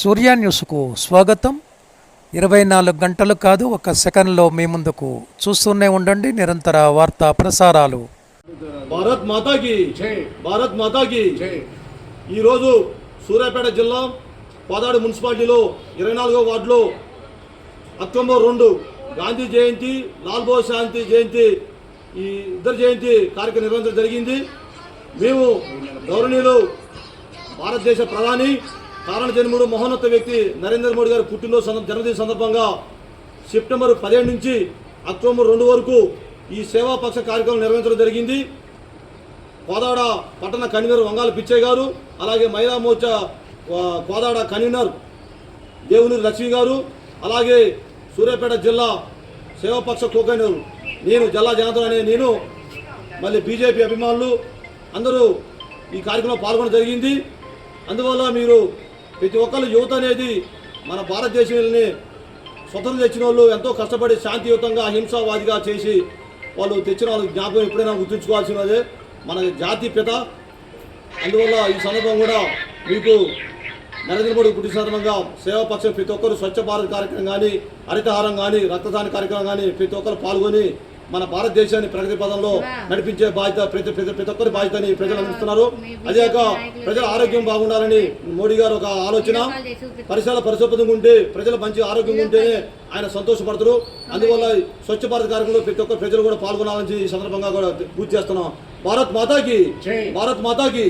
సూర్య న్యూస్కు స్వాగతం. ఇరవై నాలుగు గంటలు కాదు ఒక సెకండ్లో మీ ముందుకు చూస్తూనే ఉండండి. నిరంతర వార్తా ప్రసారాలు. భారత్ మాతాకి భారత్ మాతాకి ఈరోజు సూర్యాపేట జిల్లా పాదాడు మున్సిపాలిటీలో ఇరవై నాలుగో వార్డులో అక్టోబర్ రెండు గాంధీ జయంతి లాల్ బహదూర్ శాంతి జయంతి ఈ ఇద్దరు జయంతి కార్యక్రమం నిర్వహించడం జరిగింది. మేము గౌరవనీయులు భారతదేశ ప్రధాని కారణ జన్ముడు మహోన్నత వ్యక్తి నరేంద్ర మోడీ గారి పుట్టినరోజు సంద- జన్మదిన సందర్భంగా సెప్టెంబర్ పదిహేడు నుంచి అక్టోబర్ రెండు వరకు ఈ సేవాపక్ష కార్యక్రమం నిర్వహించడం జరిగింది. కోదాడ పట్టణ కన్వీనర్ వంగాల పిచ్చయ్య గారు అలాగే మహిళా మోర్చా కోదాడ కన్వీనర్ దేవుని లక్ష్మి గారు అలాగే సూర్యాపేట జిల్లా సేవాపక్ష కోకైనర్ నేను జిల్లా జనార్దన్ అనే నేను మళ్ళీ బీజేపీ అభిమానులు అందరూ ఈ కార్యక్రమంలో పాల్గొనడం జరిగింది. అందువల్ల మీరు ప్రతి ఒక్కరు యువత అనేది మన భారతదేశాన్ని స్వతంత్రం తెచ్చిన వాళ్ళు ఎంతో కష్టపడి శాంతియుతంగా అహింసావాదిగా చేసి వాళ్ళు తెచ్చిన వాళ్ళ జ్ఞాపకం ఎప్పుడైనా గుర్తుంచుకోవాల్సినదే మన జాతి పిత. అందువల్ల ఈ సందర్భం కూడా మీకు నరేంద్ర మోడీ పుట్టిన సందర్భంగా సేవాపక్షం ప్రతి ఒక్కరు స్వచ్ఛ భారత్ కార్యక్రమం కానీ హరితహారం కానీ రక్తదాన కార్యక్రమం కానీ ప్రతి ఒక్కరు పాల్గొని మన భారతదేశాన్ని ప్రగతి పదంలో నడిపించే బాధ్యత ప్రతి ప్రతి ప్రతి ఒక్కరి బాధ్యతని ప్రజలు అందిస్తున్నారు. అదేకాక ప్రజల ఆరోగ్యం బాగుండాలని మోడీ గారు ఒక ఆలోచన. పరిసరాల పరిశుభ్రంగా ఉంటే ప్రజలు మంచి ఆరోగ్యంగా ఉంటేనే ఆయన సంతోషపడతారు. అందువల్ల స్వచ్ఛ భారత్ కార్యక్రమంలో ప్రతి ఒక్క ప్రజలు కూడా పాల్గొనాలని ఈ సందర్భంగా కూడా పూర్తి చేస్తున్నాం. భారత్ మాతాకి భారత్ మాతాకి